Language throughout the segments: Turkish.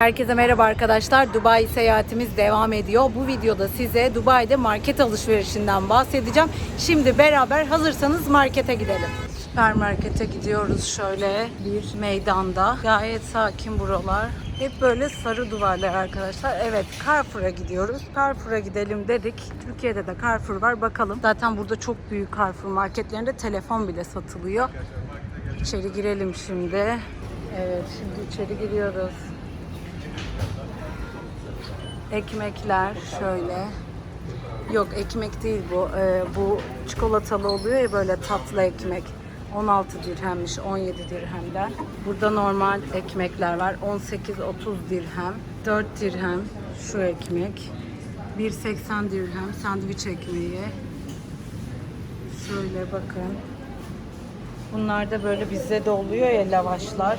Herkese merhaba arkadaşlar. Dubai seyahatimiz devam ediyor. Bu videoda size Dubai'de market alışverişinden bahsedeceğim. Şimdi beraber hazırsanız markete gidelim. Süpermarkete gidiyoruz şöyle bir meydanda. Gayet sakin buralar. Hep böyle sarı duvarlar arkadaşlar. Evet Carrefour'a gidiyoruz. Carrefour'a gidelim dedik. Türkiye'de de Carrefour var bakalım. Zaten burada çok büyük Carrefour marketlerinde telefon bile satılıyor. İçeri girelim şimdi. Evet şimdi içeri giriyoruz. Ekmekler şöyle. Yok ekmek değil bu. Ee, bu çikolatalı oluyor ya böyle tatlı ekmek. 16 dirhemmiş 17 dirhemden. Burada normal ekmekler var. 18-30 dirhem. 4 dirhem şu ekmek. 1.80 dirhem sandviç ekmeği. Şöyle bakın. Bunlar da böyle bizde de oluyor ya lavaşlar.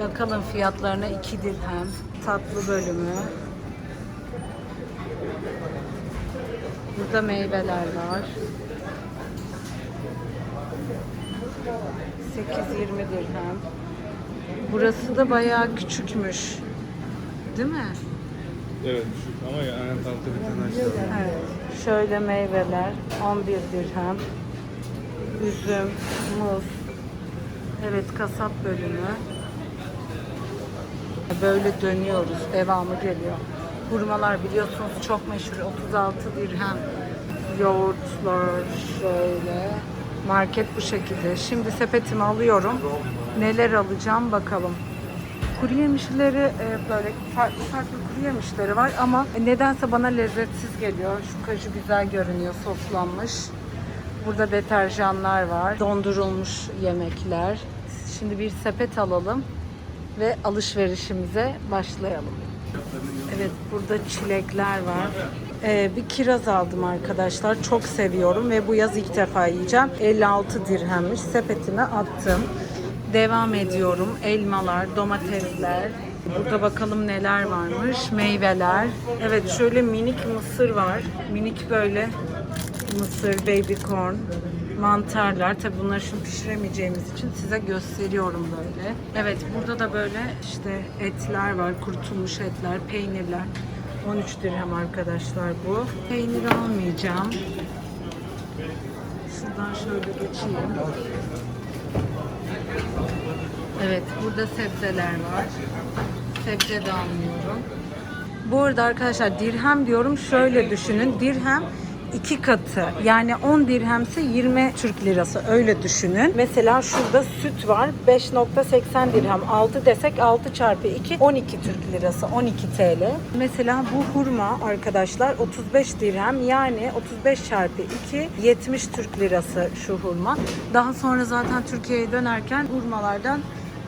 Bakalım fiyatlarına 2 dirhem. Tatlı bölümü. Burada meyveler var. 8-20 dirhem. Burası da bayağı küçükmüş. Değil mi? Evet şu ama ya aynen tatlı bir tane aşağı. Evet. Şöyle meyveler 11 dirhem. Üzüm, muz. Evet kasap bölümü. Böyle dönüyoruz. Devamı geliyor. Hurmalar biliyorsunuz çok meşhur. 36 dirhem. Yoğurtlar şöyle. Market bu şekilde. Şimdi sepetimi alıyorum. Neler alacağım bakalım. Kuru yemişleri e, böyle farklı farklı kuru yemişleri var ama nedense bana lezzetsiz geliyor. Şu kaju güzel görünüyor soslanmış. Burada deterjanlar var. Dondurulmuş yemekler. Şimdi bir sepet alalım ve alışverişimize başlayalım. Evet burada çilekler var. Ee, bir kiraz aldım arkadaşlar. Çok seviyorum ve bu yaz ilk defa yiyeceğim. 56 dirhemmiş. Sepetime attım. Devam ediyorum. Elmalar, domatesler. Burada bakalım neler varmış. Meyveler. Evet şöyle minik mısır var. Minik böyle mısır, baby corn, mantarlar. Tabi bunları şimdi pişiremeyeceğimiz için size gösteriyorum böyle. Evet burada da böyle işte etler var. Kurutulmuş etler, peynirler. 13 dirhem arkadaşlar bu. Peynir almayacağım. Şuradan şöyle geçeyim. Evet, burada sebzeler var. Sebze de almıyorum. Bu arada arkadaşlar dirhem diyorum şöyle düşünün. Dirhem iki katı. Yani 10 dirhemse 20 Türk lirası öyle düşünün. Mesela şurada süt var. 5.80 dirhem. 6 desek 6 çarpı 2 12 Türk lirası. 12 TL. Mesela bu hurma arkadaşlar 35 dirhem. Yani 35 çarpı 2 70 Türk lirası şu hurma. Daha sonra zaten Türkiye'ye dönerken hurmalardan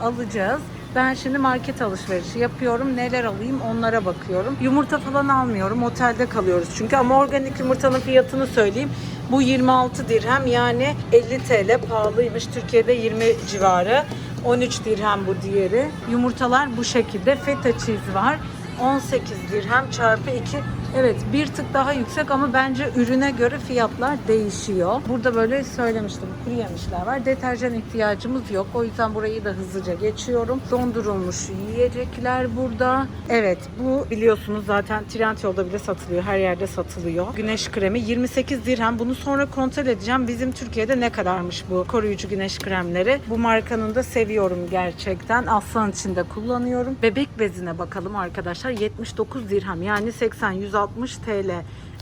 alacağız. Ben şimdi market alışverişi yapıyorum. Neler alayım onlara bakıyorum. Yumurta falan almıyorum. Otelde kalıyoruz çünkü. Ama organik yumurtanın fiyatını söyleyeyim. Bu 26 dirhem yani 50 TL pahalıymış. Türkiye'de 20 civarı. 13 dirhem bu diğeri. Yumurtalar bu şekilde. Feta cheese var. 18 dirhem çarpı 2. Evet bir tık daha yüksek ama bence ürüne göre fiyatlar değişiyor. Burada böyle söylemiştim kuru yemişler var. Deterjan ihtiyacımız yok. O yüzden burayı da hızlıca geçiyorum. Dondurulmuş yiyecekler burada. Evet bu biliyorsunuz zaten Trendyol'da bile satılıyor. Her yerde satılıyor. Güneş kremi 28 dirhem. Bunu sonra kontrol edeceğim. Bizim Türkiye'de ne kadarmış bu koruyucu güneş kremleri. Bu markanın da seviyorum gerçekten. Aslan içinde kullanıyorum. Bebek bezine bakalım arkadaşlar. 79 dirhem yani 80 160 TL.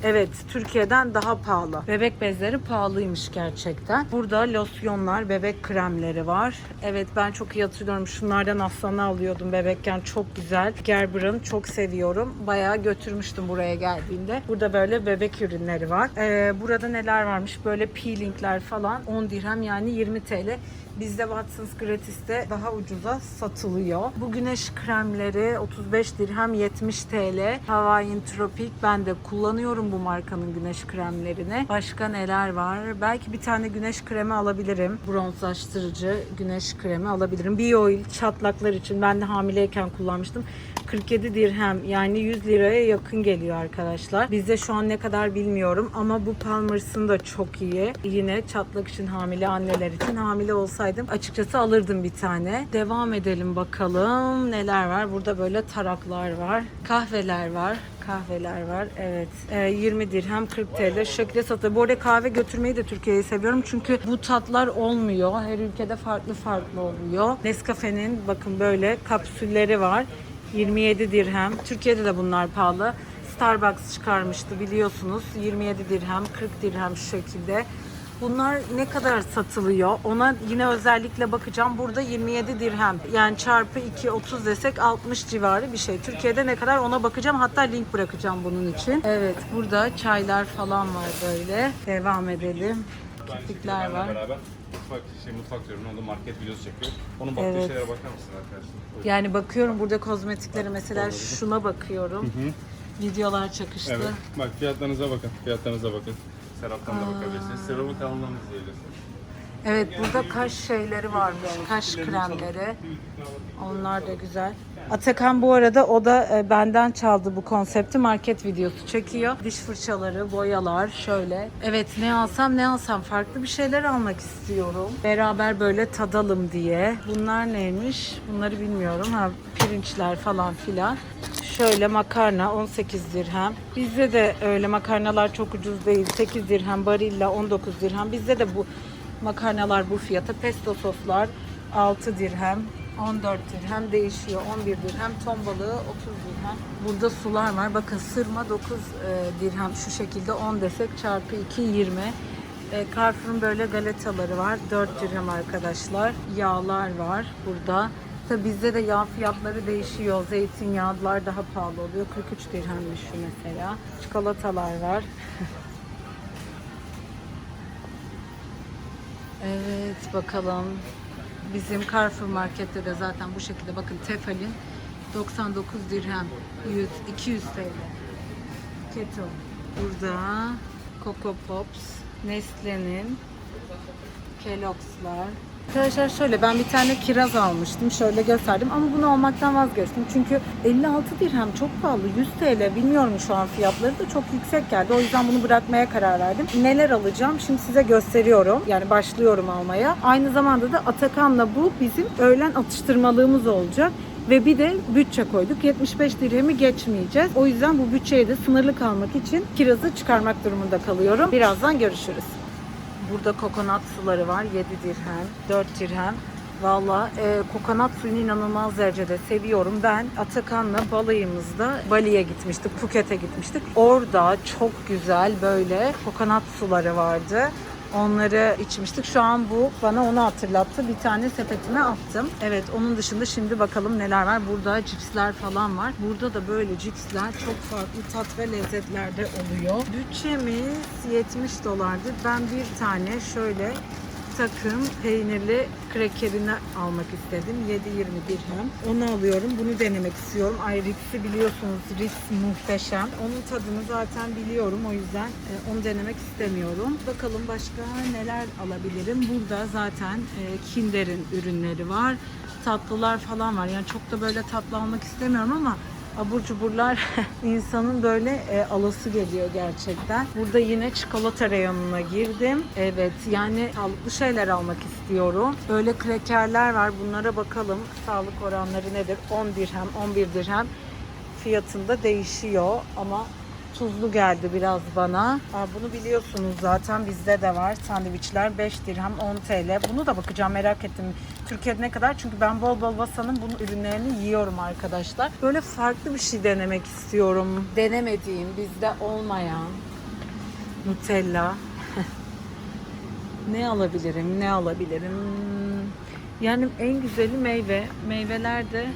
Evet, Türkiye'den daha pahalı. Bebek bezleri pahalıymış gerçekten. Burada losyonlar, bebek kremleri var. Evet, ben çok iyi hatırlıyorum. Şunlardan aslana alıyordum bebekken. Çok güzel. Gerber'ın çok seviyorum. Bayağı götürmüştüm buraya geldiğinde. Burada böyle bebek ürünleri var. Ee, burada neler varmış? Böyle peelingler falan. 10 dirhem yani 20 TL. Bizde Watsons Gratis'te daha ucuza satılıyor. Bu güneş kremleri 35 dirhem 70 TL. Hawaiian Tropic ben de kullanıyorum bu markanın güneş kremlerini. Başka neler var? Belki bir tane güneş kremi alabilirim. Bronzlaştırıcı güneş kremi alabilirim. Bio oil çatlaklar için ben de hamileyken kullanmıştım. 47 dirhem yani 100 liraya yakın geliyor arkadaşlar. Bizde şu an ne kadar bilmiyorum ama bu Palmers'ın da çok iyi. Yine çatlak için hamile anneler için hamile olsaydım açıkçası alırdım bir tane. Devam edelim bakalım neler var. Burada böyle taraklar var. Kahveler var kahveler var. Evet. Ee, 20 dirhem 40 TL. Şekilde satılıyor. Bu arada kahve götürmeyi de Türkiye'ye seviyorum. Çünkü bu tatlar olmuyor. Her ülkede farklı farklı oluyor. Nescafe'nin bakın böyle kapsülleri var. 27 dirhem. Türkiye'de de bunlar pahalı. Starbucks çıkarmıştı biliyorsunuz. 27 dirhem, 40 dirhem şu şekilde. Bunlar ne kadar satılıyor? Ona yine özellikle bakacağım. Burada 27 dirhem. Yani çarpı 2 30 desek 60 civarı bir şey. Türkiye'de ne kadar ona bakacağım. Hatta link bırakacağım bunun için. Evet burada çaylar falan var böyle. Devam edelim. Kirpikler var. Mutfak, şey, mutfak diyorum. Onda market videosu çekiyor. Onun baktığı Evet. şeylere bakar mısın arkadaşlar? Buyurun. Yani bakıyorum burada kozmetiklere mesela şuna bakıyorum. Videolar çakıştı. Evet. Bak fiyatlarınıza bakın. Fiyatlarınıza bakın. Serap'tan da bakabilirsiniz. Serap'ın kanalından da izleyebilirsiniz. Evet burada kaş şeyleri varmış. Kaş kremleri. Onlar da güzel. Atakan bu arada o da e, benden çaldı bu konsepti. Market videosu çekiyor. Diş fırçaları, boyalar şöyle. Evet ne alsam ne alsam farklı bir şeyler almak istiyorum. Beraber böyle tadalım diye. Bunlar neymiş? Bunları bilmiyorum. Ha pirinçler falan filan. Şöyle makarna 18 dirhem. Bizde de öyle makarnalar çok ucuz değil. 8 dirhem, barilla 19 dirhem. Bizde de bu makarnalar bu fiyata. Pesto soslar 6 dirhem. 14 dirhem değişiyor. 11 dirhem. Ton balığı 30 dirhem. Burada sular var. Bakın sırma 9 e, dirhem şu şekilde 10 desek çarpı 2 20. E, Carrefour'un böyle galetaları var. 4 dirhem arkadaşlar. Yağlar var burada. Tabi bizde de yağ fiyatları değişiyor. Zeytinyağlar daha pahalı oluyor. 43 dirhemmiş şu mesela. Çikolatalar var. evet bakalım. Bizim Carrefour markette de zaten bu şekilde bakın Tefal'in 99 dirhem 100 200 TL. Kettle. Burada Coco Pops, Nestle'nin Kellogg'slar. Arkadaşlar şöyle ben bir tane kiraz almıştım. Şöyle gösterdim ama bunu almaktan vazgeçtim. Çünkü 56 dirhem çok pahalı. 100 TL bilmiyorum şu an fiyatları da çok yüksek geldi. O yüzden bunu bırakmaya karar verdim. Neler alacağım şimdi size gösteriyorum. Yani başlıyorum almaya. Aynı zamanda da Atakan'la bu bizim öğlen atıştırmalığımız olacak. Ve bir de bütçe koyduk. 75 dirhemi geçmeyeceğiz. O yüzden bu bütçeye de sınırlı kalmak için kirazı çıkarmak durumunda kalıyorum. Birazdan görüşürüz. Burada kokonat suları var. 7 dirhem, 4 dirhem. Valla e, kokonat suyunu inanılmaz derecede seviyorum. Ben Atakan'la balayımızda Bali'ye gitmiştik, Phuket'e gitmiştik. Orada çok güzel böyle kokonat suları vardı. Onları içmiştik. Şu an bu bana onu hatırlattı. Bir tane sepetime attım. Evet onun dışında şimdi bakalım neler var. Burada cipsler falan var. Burada da böyle cipsler çok farklı tat ve lezzetlerde oluyor. Bütçemiz 70 dolardı. Ben bir tane şöyle takım peynirli krekerini almak istedim. 7-20 dirhem. Onu alıyorum. Bunu denemek istiyorum. Ay Ritz'i biliyorsunuz. Ritz muhteşem. Onun tadını zaten biliyorum. O yüzden e, onu denemek istemiyorum. Bakalım başka neler alabilirim. Burada zaten e, Kinder'in ürünleri var. Tatlılar falan var. Yani çok da böyle tatlı almak istemiyorum ama abur cuburlar insanın böyle e, alası geliyor gerçekten. Burada yine çikolata reyonuna girdim. Evet yani sağlıklı şeyler almak istiyorum. Böyle krekerler var bunlara bakalım. Sağlık oranları nedir? 10 dirhem, 11 dirhem fiyatında değişiyor ama tuzlu geldi biraz bana. Aa, bunu biliyorsunuz zaten bizde de var. Sandviçler 5 dirhem 10 TL. Bunu da bakacağım merak ettim. Türkiye'de ne kadar? Çünkü ben bol bol Vasa'nın bunun ürünlerini yiyorum arkadaşlar. Böyle farklı bir şey denemek istiyorum. Denemediğim, bizde olmayan Nutella. ne alabilirim? Ne alabilirim? Yani en güzeli meyve. Meyveler de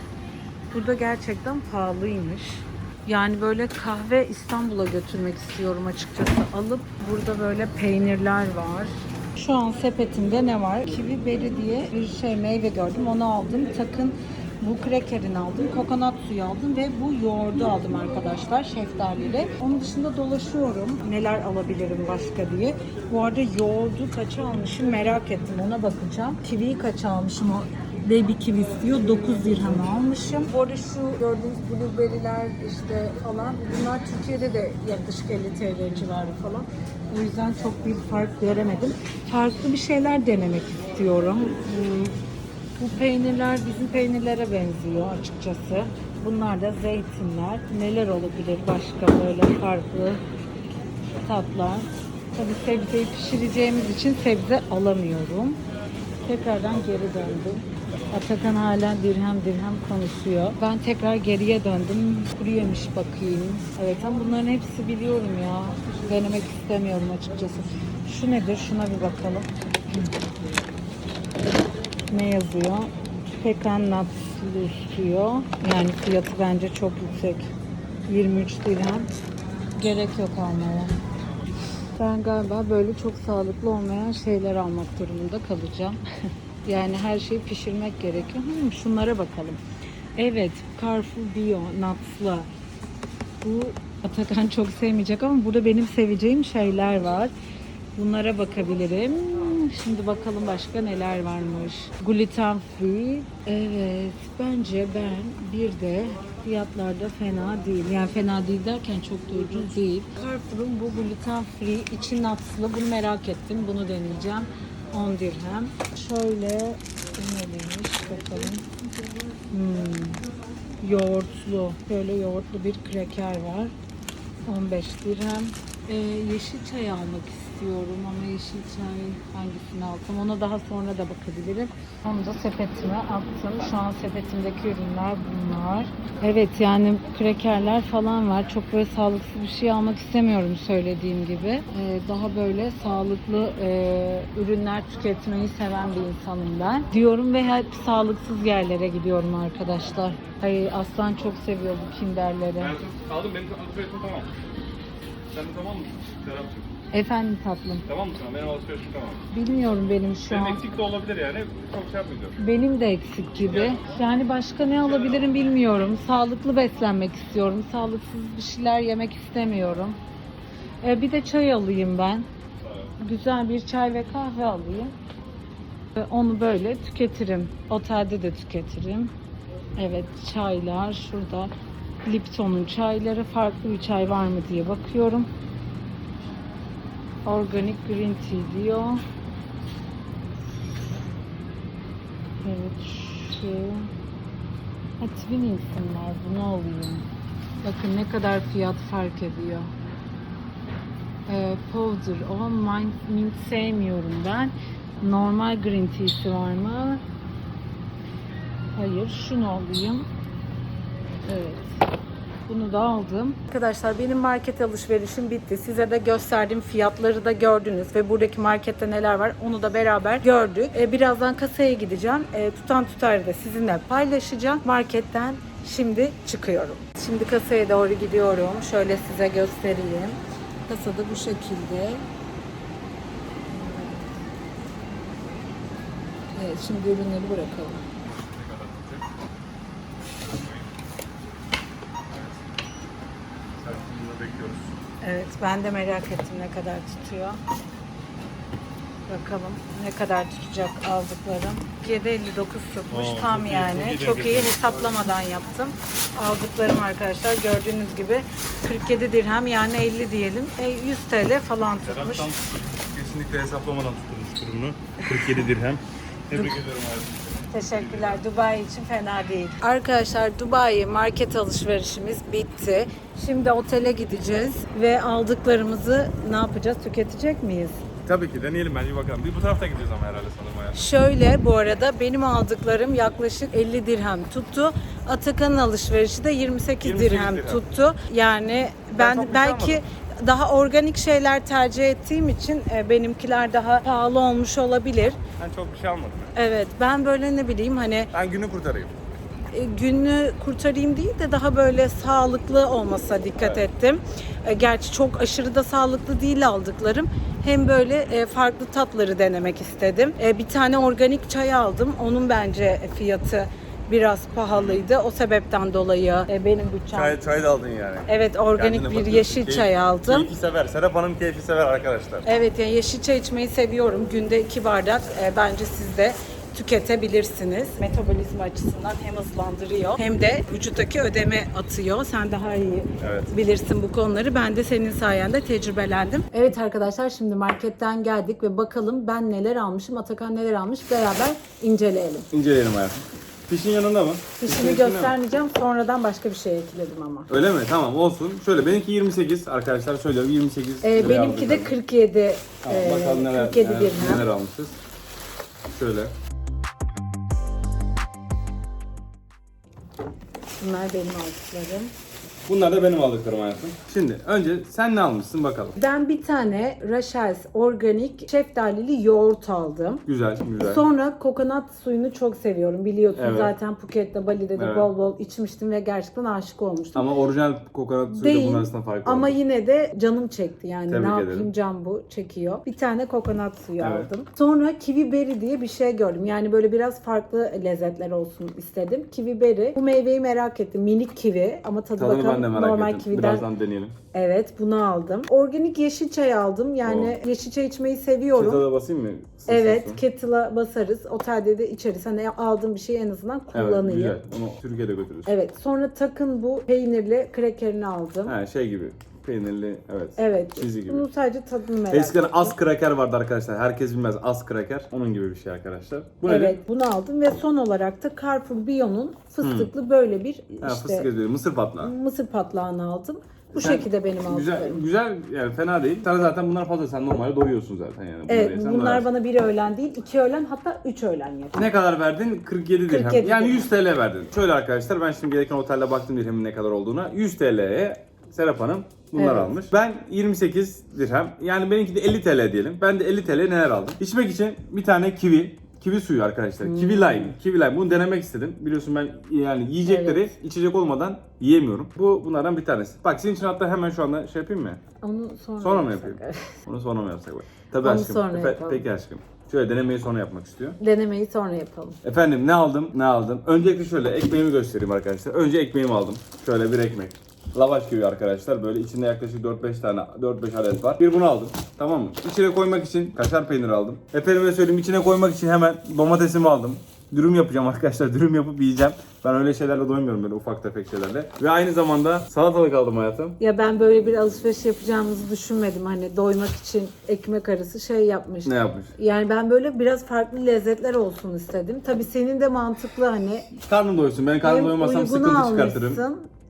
burada gerçekten pahalıymış. Yani böyle kahve İstanbul'a götürmek istiyorum açıkçası. Alıp burada böyle peynirler var. Şu an sepetimde ne var? Kiwi berry diye bir şey meyve gördüm. Onu aldım. Takın bu krekerini aldım. Kokonat suyu aldım ve bu yoğurdu aldım arkadaşlar şeftaliyle. Onun dışında dolaşıyorum. Neler alabilirim başka diye. Bu arada yoğurdu kaça almışım merak ettim. Ona bakacağım. Kiwiyi kaça almışım o baby kiwi istiyor. 9 dirhem almışım. Bu arada şu gördüğünüz blueberry'ler işte falan bunlar Türkiye'de de yaklaşık 50 TL civarı falan. O yüzden çok bir fark göremedim. Farklı bir şeyler denemek istiyorum. Hmm, Bu peynirler bizim peynirlere benziyor açıkçası. Bunlar da zeytinler. Neler olabilir başka böyle farklı tatlar. Tabii sebzeyi pişireceğimiz için sebze alamıyorum. Tekrardan geri döndüm. Atakan hala dirhem dirhem konuşuyor. Ben tekrar geriye döndüm. Kuru yemiş bakayım. Evet ama bunların hepsi biliyorum ya. Denemek istemiyorum açıkçası. Şu nedir? Şuna bir bakalım. Ne yazıyor? Pekan nuts'lı istiyor. Yani fiyatı bence çok yüksek. 23 dirhem. Gerek yok almaya. Ben galiba böyle çok sağlıklı olmayan şeyler almak durumunda kalacağım. yani her şeyi pişirmek gerekiyor. Hmm, şunlara bakalım. Evet, Carrefour Bio Nuts'la. Bu Atakan çok sevmeyecek ama burada benim seveceğim şeyler var. Bunlara bakabilirim. Şimdi bakalım başka neler varmış. Gluten free. Evet, bence ben bir de fiyatlarda fena değil. Yani fena değil derken çok da ucuz değil. Carrefour'un bu gluten free içi nuts'lı. Bunu merak ettim. Bunu deneyeceğim. 10 dirhem. Şöyle neymiş bakalım. Hmm, yoğurtlu. Böyle yoğurtlu bir kreker var. 15 dirhem. Ee, yeşil çay almak istiyorum ama yeşil çay hangisini alsam ona daha sonra da bakabilirim. Onu da sepetime attım. Şu an sepetimdeki ürünler bunlar. Evet yani krekerler falan var. Çok böyle sağlıksız bir şey almak istemiyorum söylediğim gibi. Ee, daha böyle sağlıklı e, ürünler tüketmeyi seven bir insanım ben. Diyorum ve hep sağlıksız yerlere gidiyorum arkadaşlar. Ay Aslan çok seviyor bu kinderleri. Ben aldım benim tamam. Sen de tamam mısın? Serapcığım. Efendim tatlım. Tamam mısın? Benim alışverişim tamam. Bilmiyorum benim şu Senin an. eksik de olabilir yani. Çok şey yapmayacağım. Benim de eksik gibi. Yani başka ne alabilirim bilmiyorum. Sağlıklı beslenmek istiyorum. Sağlıksız bir şeyler yemek istemiyorum. Ee, bir de çay alayım ben. Güzel bir çay ve kahve alayım. Ve onu böyle tüketirim. Otelde de tüketirim. Evet çaylar şurada. Lipton'un çayları farklı bir çay var mı diye bakıyorum. Organic green tea diyor. Evet şu ha, Twinings'in var bunu alayım. Bakın ne kadar fiyat fark ediyor. Ee, powder o mint, mint sevmiyorum ben. Normal green tea'si var mı? Hayır şunu alayım. Evet. Bunu da aldım. Arkadaşlar benim market alışverişim bitti. Size de gösterdiğim fiyatları da gördünüz ve buradaki markette neler var onu da beraber gördük. Ee, birazdan kasaya gideceğim. Ee, tutan tutarı da sizinle paylaşacağım. Marketten şimdi çıkıyorum. Şimdi kasaya doğru gidiyorum. Şöyle size göstereyim. Kasada bu şekilde. Evet şimdi ürünleri bırakalım. Evet, ben de merak ettim ne kadar tutuyor. Bakalım ne kadar tutacak aldıklarım. 7.59 tutmuş Oo, tam çok iyi, yani. çok iyi Çok iyi hesaplamadan yaptım. Aldıklarım arkadaşlar gördüğünüz gibi 47 dirhem yani 50 diyelim. E, 100 TL falan tutmuş. Kesinlikle hesaplamadan tutulmuş ürünü. 47 dirhem. Tebrik ederim abi. Teşekkürler. Dubai için fena değil. Arkadaşlar Dubai market alışverişimiz bitti. Şimdi otele gideceğiz ve aldıklarımızı ne yapacağız? Tüketecek miyiz? Tabii ki deneyelim bence bakalım. Bir bu tarafta gideceğiz ama herhalde sanırım ya. Şöyle bu arada benim aldıklarım yaklaşık 50 dirhem tuttu. Atakan'ın alışverişi de 28, 28 dirhem, dirhem. tuttu. Yani ben, şey belki daha organik şeyler tercih ettiğim için e, benimkiler daha pahalı olmuş olabilir. Ben çok bir şey almadım. Evet ben böyle ne bileyim hani Ben günü kurtarayım. e, günü kurtarayım değil de daha böyle sağlıklı olmasına dikkat ettim. E, Gerçi çok aşırı da sağlıklı değil aldıklarım. Hem böyle e, farklı tatları denemek istedim. E, Bir tane organik çay aldım. Onun bence fiyatı biraz pahalıydı. O sebepten dolayı e, benim bütçem... Çay, çay da aldın yani. Evet organik Kendine bir bakıyorsun. yeşil Keyif- çay aldım. Keyfi sever. Serap Hanım keyfi sever arkadaşlar. Evet yani yeşil çay içmeyi seviyorum. Günde iki bardak. E, bence siz de tüketebilirsiniz. Metabolizma açısından hem hızlandırıyor hem de vücuttaki ödeme atıyor. Sen daha iyi Evet. bilirsin bu konuları. Ben de senin sayende tecrübelendim. Evet arkadaşlar şimdi marketten geldik ve bakalım ben neler almışım, Atakan neler almış beraber inceleyelim. İnceleyelim hayatım. Fişin yanında mı? Fişini Fişin içinde mi? göstermeyeceğim. Sonradan başka bir şey ekledim ama. Öyle mi? Tamam olsun. Şöyle benimki 28 arkadaşlar söylüyorum 28 Ee, liraya benimki de aldım. 47 Tamam, e, bakalım neler, 47 neler, dirhem. neler almışız. Şöyle. Bunlar benim aldıklarım. Bunlar da benim aldıklarım hayatım. Şimdi önce sen ne almışsın bakalım. Ben bir tane Rachel's organik şeftalili yoğurt aldım. Güzel, güzel. Sonra kokonat suyunu çok seviyorum. Biliyorsun Evet. zaten Phuket'te, Bali'de de Evet. bol bol içmiştim ve gerçekten aşık olmuştum. Ama orijinal kokonat suyuyla Değil bunun arasında fark var. ama yine de canım çekti yani Tebrik ne ederim. yapayım can bu çekiyor. Bir tane kokonat suyu Evet. aldım. Sonra kiwi berry diye bir şey gördüm. Yani böyle biraz farklı lezzetler olsun istedim. Kiwi berry. Bu meyveyi merak ettim. Minik kivi ama tadı bakalım ben de merak normal ettim. kividen Birazdan deneyelim. Evet bunu aldım. Organik yeşil çay aldım. Yani yeşil çay içmeyi seviyorum. Kettle'a basayım mı? Isınsın Evet, kettle'a basarız. Otelde de içeriz. Hani aldığım bir şeyi en azından Evet, kullanayım. güzel. Evet, Onu Türkiye'de götürürüz. sonra takın bu peynirli krekerini aldım. Ha, şey gibi. Peynirli, evet. Evet. Çizi gibi. Bunu sadece tadını merak Eskiden ettim. az kraker vardı arkadaşlar. Herkes bilmez az kraker. Onun gibi bir şey arkadaşlar. Bu? Evet, bunu aldım ve son olarak da Carrefour Bio'nun fıstıklı böyle bir Ha, işte fıstık ezberi, mısır patlağı. mısır patlağını aldım. Bu Sen- şekilde benim Güzel, aldıklarım. güzel yani fena değil. Sana zaten bunlar fazla. Sen normalde doyuyorsun zaten yani. Bunları Evet, bunlar doyarsın. bana bir öğlen değil, iki öğlen hatta üç öğlen yeter. Ne kadar verdin? 47 dirhem. 47 yani dirhem. 100 TL verdin. Şöyle arkadaşlar ben şimdi gereken otelde baktım dirhemin ne kadar olduğuna. 100 TL'ye Serap Hanım bunlar Evet. almış. Ben 28 dirhem. Yani benimki de 50 TL diyelim. Ben de 50 TL neler aldım? İçmek için bir tane kivi. Kivi suyu arkadaşlar. Hmm. Kivi lime. Kivi lime. Bunu denemek istedim. Biliyorsun ben yani yiyecekleri Evet. içecek olmadan yiyemiyorum. Bu bunlardan bir tanesi. Bak senin için hatta hemen şu anda şey yapayım mı? Onu sonra, Sonra mı yapayım? Onu sonra mı yapsak? bak? Tabii Onu aşkım. sonra Efe- yapalım. Peki aşkım. Şöyle denemeyi sonra yapmak istiyor. Denemeyi sonra yapalım. Efendim ne aldım? Ne aldım? Öncelikle şöyle ekmeğimi göstereyim arkadaşlar. Önce ekmeğimi aldım. Şöyle bir ekmek. Lavaş gibi arkadaşlar. Böyle içinde yaklaşık 4-5 tane 4-5 adet var. Bir bunu aldım. Tamam mı? İçine koymak için kaşar peyniri aldım. Efendime söyleyeyim içine koymak için hemen domatesimi aldım. Dürüm yapacağım arkadaşlar. Dürüm yapıp yiyeceğim. Ben öyle şeylerle doymuyorum böyle ufak tefek şeylerle. Ve aynı zamanda salatalık aldım hayatım. Ya ben böyle bir alışveriş yapacağımızı düşünmedim. Hani doymak için ekmek arası şey yapmış. Ne yapmış? Yani ben böyle biraz farklı lezzetler olsun istedim. Tabii senin de mantıklı hani Karnım doysun. Ben karnım doymasam sıkıntı çıkartırım.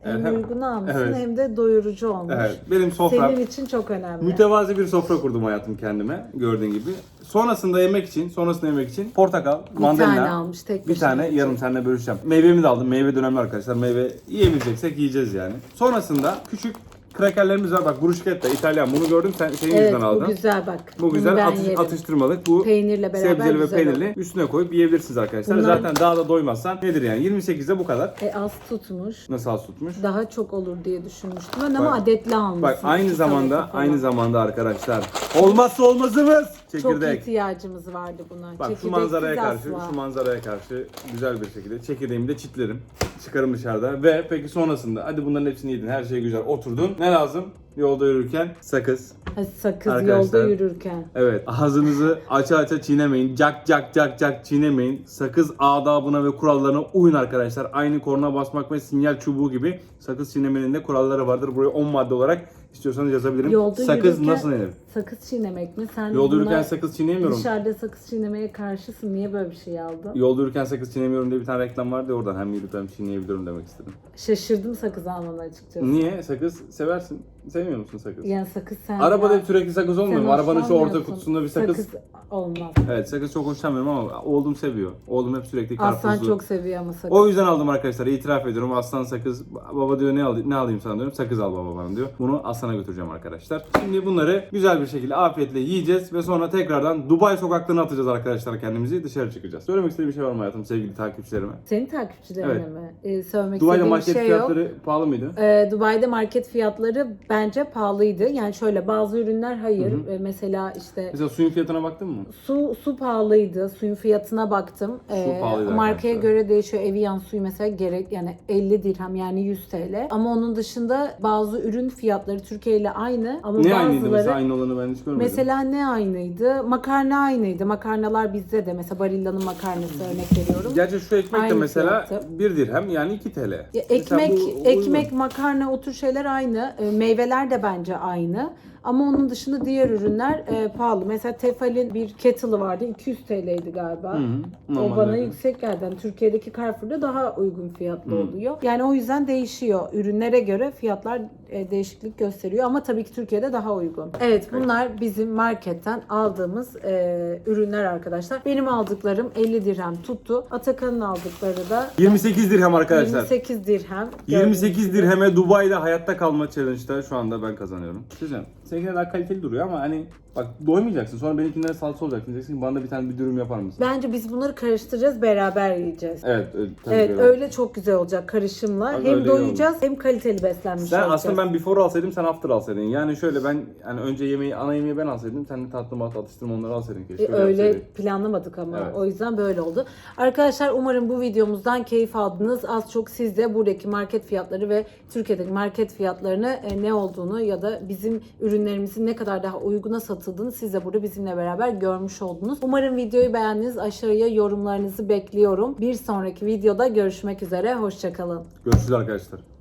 Hem Evet, hem- uygunu almışsın evet. hem de doyurucu olmuş. Evet, benim sofram. Senin için çok önemli. Mütevazi bir sofra kurdum hayatım kendime gördüğün gibi. Sonrasında yemek için, sonrasında yemek için portakal, bir mandalina. tane almış tek Bir tane yarım seninle bölüşeceğim. Meyvemi de aldım. Meyve de önemli arkadaşlar. Meyve yiyebileceksek yiyeceğiz yani. Sonrasında küçük krakerlerimiz var. Bak bruschetta İtalyan. Bunu gördüm sen senin Evet yüzünden bu aldın. güzel bak. Bu Bunu güzel atış- yerim. atıştırmalık. Bu Peynirle beraber sebzeli ve güzel peynirli olur. üstüne koyup yiyebilirsiniz arkadaşlar. Bunlar- Zaten daha da doymazsan nedir yani? 28'de bu kadar. E, az tutmuş. Nasıl az tutmuş? Daha çok olur diye düşünmüştüm ben ama Bak- adetli almışsın. Bak aynı İki zamanda salata falan. aynı zamanda arkadaşlar olmazsa olmazımız çok çekirdek. ihtiyacımız vardı buna. Bak şu Çekirdeksiz manzaraya karşı, asla. şu manzaraya karşı güzel bir şekilde çekirdeğimi de çitlerim. Çıkarım dışarıda ve peki sonrasında hadi bunların hepsini yedin, her şey güzel oturdun. Ne lazım? Yolda yürürken sakız. Ha, Sakız Arkadaşlar- yolda yürürken. Evet ağzınızı aça aça çiğnemeyin. Cak cak cak cak çiğnemeyin. Sakız adabına ve kurallarına uyun arkadaşlar. Aynı korna basmak ve sinyal çubuğu gibi sakız çiğnemenin de kuralları vardır. Buraya 10 madde olarak istiyorsanız yazabilirim. Yolda sakız yürürken nasıl yenir? Sakız çiğnemek mi? Sen Yolda buna yürürken sakız çiğneyemiyorum. dışarıda sakız çiğnemeye karşısın. Niye böyle bir şey aldın? Yolda yürürken sakız çiğnemiyorum diye bir tane reklam vardı ya oradan hem yürüp hem çiğneyebilirim demek istedim. Şaşırdım sakız almana açıkçası. Niye? Sakız seversin. Sevmiyor musun sakız? Yani sakız sen Arabada hep sürekli sakız olmuyor mu? Arabanın şu orta hoşlanmıyorsun. kutusunda bir sakız. olmaz. Evet sakız çok hoşlanmıyorum ama oğlum seviyor. Oğlum hep sürekli Aslan karpuzlu. çok seviyor ama sakız. O yüzden aldım arkadaşlar. İtiraf ediyorum. Aslan sakız. Baba diyor ne, al ne alayım sana diyorum. Sakız al baba bana diyor. Bunu Aslan'a götüreceğim arkadaşlar. Şimdi bunları güzel bir şekilde afiyetle yiyeceğiz ve sonra tekrardan Dubai sokaklarına atacağız arkadaşlar kendimizi. Dışarı çıkacağız. Söylemek istediğim bir şey var mı hayatım sevgili takipçilerime? Senin takipçilerine Evet. mi? Ee, söylemek Dubai'de istediğim market bir şey yok. fiyatları pahalı mıydı? Ee, Dubai'de market fiyatları bence pahalıydı. Yani şöyle bazı ürünler hayır. Ee, mesela işte Mesela suyun fiyatına baktın mı? su su pahalıydı. Suyun fiyatına baktım. Ee, pahalıydı markaya arkadaşlar. göre değişiyor. Evian suyu mesela gerek yani 50 dirhem yani 100 TL. Ama onun dışında bazı ürün fiyatları Türkiye ile aynı ama Ne aynıydı bazıları mesela aynı olanı aldığını ben hiç görmedim. Mesela ne aynıydı? Makarna aynıydı. Makarnalar bizde de. Mesela Barilla'nın makarnası örnek veriyorum. Gerçi şu ekmek de Aynı mesela fiyatı. 1 dirhem yani 2 TL. Ya Mesela ekmek, bu ekmek, makarna o tür şeyler aynı. E, meyveler de bence aynı. Ama onun dışında diğer ürünler e, pahalı. Mesela Tefal'in bir kettle'ı vardı. 200 TL'ydi galiba. Hı hı, o bana öyle. yüksek geldi. Yani Türkiye'deki Carrefour'da daha uygun fiyatlı hı. oluyor. Yani o yüzden değişiyor. Ürünlere göre fiyatlar e, değişiklik gösteriyor. Ama tabii ki Türkiye'de daha uygun. Evet bunlar evet. bizim marketten aldığımız e, ürünler arkadaşlar. Benim aldıklarım 50 dirhem tuttu. Atakan'ın aldıkları da 28 dirhem arkadaşlar. 28 dirhem. 28 dirheme Dubai'de hayatta kalma challenge'da şu anda ben kazanıyorum. Güzel. 8'e daha kaliteli duruyor ama hani bak doymayacaksın. Sonra benimkinden salça olacak. Diyeceksin ki bana da bir tane bir dürüm yapar mısın? Bence biz bunları karıştıracağız, beraber yiyeceğiz. Evet, evet, tabii Evet, öyle. öyle çok güzel olacak karışımla. Bak hem öyle iyi doyacağız hem kaliteli beslenmiş Sen olacağız. aslında ben before alsaydım sen after alsaydın. Yani şöyle ben yani önce yemeği ana yemeği ben alsaydım sen de tatlı mat atıştırma onları alsaydın keşke. E, Öyle yapsaydık. planlamadık ama Evet. o yüzden böyle oldu. Arkadaşlar umarım bu videomuzdan keyif aldınız. Az çok siz de buradaki market fiyatları ve Türkiye'deki market fiyatlarını e, ne olduğunu ya da bizim ürünlerimizin ne kadar daha uyguna satıldığını siz de burada bizimle beraber görmüş oldunuz. Umarım videoyu beğendiniz. Aşağıya yorumlarınızı bekliyorum. Bir sonraki videoda görüşmek üzere. Hoşçakalın. Görüşürüz arkadaşlar.